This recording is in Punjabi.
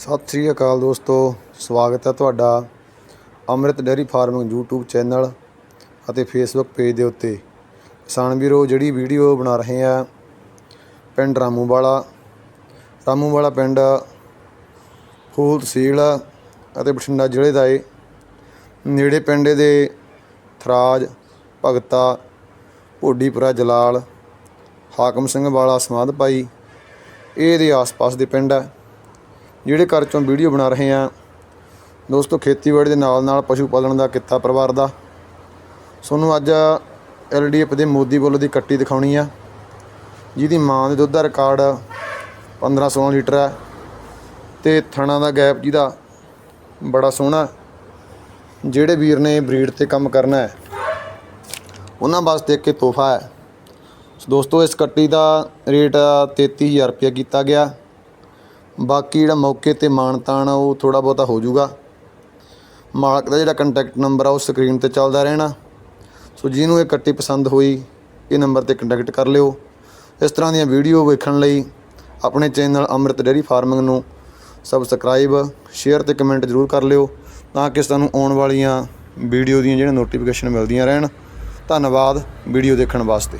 ਸਤਿ ਸ੍ਰੀ ਅਕਾਲ ਦੋਸਤੋ, ਸਵਾਗਤ ਹੈ ਤੁਹਾਡਾ Amrit dairy farming YouTube channel ਅਤੇ Facebook ਪੇਜ ਦੇ ਉੱਤੇ। ਕਿਸਾਨ ਵੀਰੋ, ਜਿਹੜੀ ਵੀਡੀਓ ਬਣਾ ਰਹੇ ਆ, ਪਿੰਡ ਰਾਮੂਵਾਲਾ। ਰਾਮੂਵਾਲਾ ਪਿੰਡ ਫੂਲ ਤਹਿਸੀਲ ਅਤੇ ਬਠਿੰਡਾ ਜ਼ਿਲ੍ਹੇ ਦਾ ਏ। ਨੇੜੇ ਪਿੰਡ ਦੇ ਥਰਾਜ, ਭਗਤਾ, ਭੋਡੀਪੁਰਾ, ਜਲਾਲ, ਹਾਕਮ ਸਿੰਘ ਵਾਲਾ, ਸਮਾਧ ਭਾਈ, ਇਹ ਦੇ ਆਸ-ਪਾਸ ਦੇ ਪਿੰਡ ਹੈ ਜਿਹੜੇ ਘਰ ਚੋਂ ਵੀਡੀਓ ਬਣਾ ਰਹੇ ਆ ਦੋਸਤੋ ਖੇਤੀਬਾੜੀ ਦੇ ਨਾਲ ਨਾਲ ਪਸ਼ੂ ਪਾਲਣ ਦਾ ਕਿੱਤਾ ਪਰਿਵਾਰ ਦਾ। ਤੁਹਾਨੂੰ ਅੱਜ ਐਲਡੀਐਫ ਦੇ ਮੋਦੀ ਵੱਲੋਂ ਦੀ ਕੱਟੀ ਦਿਖਾਉਣੀ ਆ। ਜਿਹਦੀ ਮਾਂ ਦੇ ਦੁੱਧ ਦਾ ਰਿਕਾਰਡ 15-16 ਲੀਟਰ ਹੈ ਤੇ ਥਣਾ ਦਾ ਗੈਪ ਜਿਹਦਾ ਬੜਾ ਸੋਹਣਾ ਜਿਹੜੇ ਵੀਰ ਨੇ ਬਰੀਡ ਤੇ ਕੰਮ ਕਰਨਾ ਹੈ, ਉਹਨਾਂ ਵਾਸਤੇ ਇੱਕ ਤੋਹਫਾ ਹੈ। ਸੋ ਦੋਸਤੋ ਇਸ ਕੱਟੀ ਦਾ ਰੇਟ 33000 ਰੁਪਏ ਕੀਤਾ ਗਿਆ। ਬਾਕੀ ਜਿਹੜਾ ਮੌਕੇ ਤੇ ਮਾਣ ਤਾਣ ਆ, ਉਹ ਥੋੜਾ ਬਹੁਤਾ ਹੋ ਜਾਊਗਾ। ਮਾਲਕ ਦਾ ਜਿਹੜਾ ਕੰਟੈਕਟ ਨੰਬਰ ਆ, ਉਹ ਸਕਰੀਨ ਤੇ ਚੱਲਦਾ ਰਹਿਣਾ। ਸੋ ਜਿਹਨੂੰ ਇਹ ਕੱਟੀ ਪਸੰਦ ਹੋਈ, ਇਹ ਨੰਬਰ ਤੇ ਕੰਟੈਕਟ ਕਰ ਲਿਓ। ਇਸ ਤਰ੍ਹਾਂ ਦੀਆਂ ਵੀਡੀਓ ਵੇਖਣ ਲਈ ਆਪਣੇ ਚੈਨਲ ਅੰਮ੍ਰਿਤ ਡੇਅਰੀ ਫਾਰਮਿੰਗ ਨੂੰ ਸਬਸਕ੍ਰਾਈਬ ਸ਼ੇਅਰ ਤੇ ਕਮੈਂਟ ਜ਼ਰੂਰ ਕਰ ਲਿਓ ਤਾਂ ਕਿ ਸਾਨੂੰ ਆਉਣ ਵਾਲੀਆਂ ਵੀਡੀਓ ਦੀਆਂ ਜਿਹੜੀਆਂ ਨੋਟੀਫਿਕੇਸ਼ਨ ਮਿਲਦੀਆਂ ਰਹਿਣ। ਧੰਨਵਾਦ ਵੀਡੀਓ ਦੇਖਣ ਵਾਸਤੇ।